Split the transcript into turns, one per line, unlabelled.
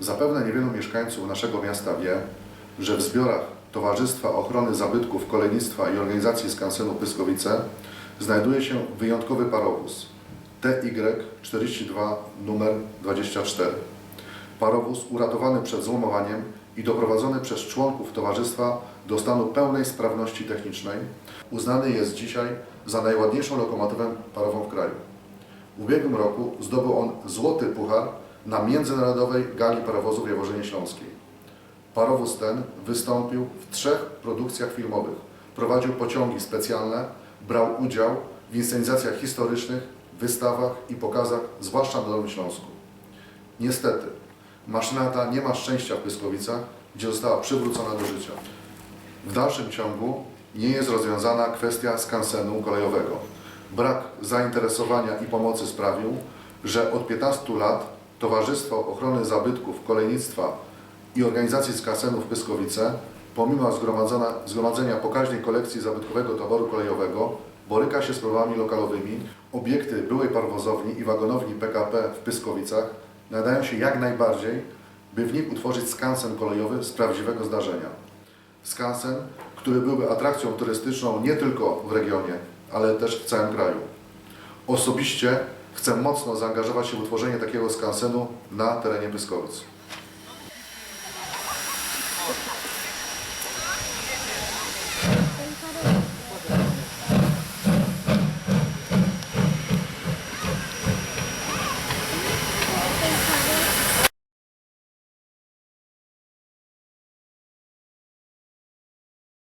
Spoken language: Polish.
Zapewne niewielu mieszkańców naszego miasta wie, że w zbiorach Towarzystwa Ochrony Zabytków Kolejnictwa i Organizacji Skansenu Pyskowice znajduje się wyjątkowy parowóz TY-42 numer 24. Parowóz uratowany przed złomowaniem i doprowadzony przez członków towarzystwa do stanu pełnej sprawności technicznej, uznany jest dzisiaj za najładniejszą lokomotywę parową w kraju. W ubiegłym roku zdobył on złoty puchar na międzynarodowej gali parowozów w Śląskiej. Parowóz ten wystąpił w trzech produkcjach filmowych, prowadził pociągi specjalne, brał udział w inscenizacjach historycznych, wystawach i pokazach, zwłaszcza na Dolnym Śląsku. Niestety, maszyna ta nie ma szczęścia w Pyskowicach, gdzie została przywrócona do życia. W dalszym ciągu nie jest rozwiązana kwestia skansenu kolejowego. Brak zainteresowania i pomocy sprawił, że od 15 lat Towarzystwo Ochrony Zabytków, Kolejnictwa i Organizacji Skansenów Pyskowice, pomimo zgromadzenia pokaźnej kolekcji zabytkowego towaru kolejowego, boryka się z problemami lokalowymi. Obiekty byłej parwozowni i wagonowni PKP w Pyskowicach nadają się jak najbardziej, by w nich utworzyć skansen kolejowy z prawdziwego zdarzenia. Skansen, który byłby atrakcją turystyczną nie tylko w regionie, ale też w całym kraju. Osobiście chcę mocno zaangażować się w utworzenie takiego skansenu na terenie Pyskowic.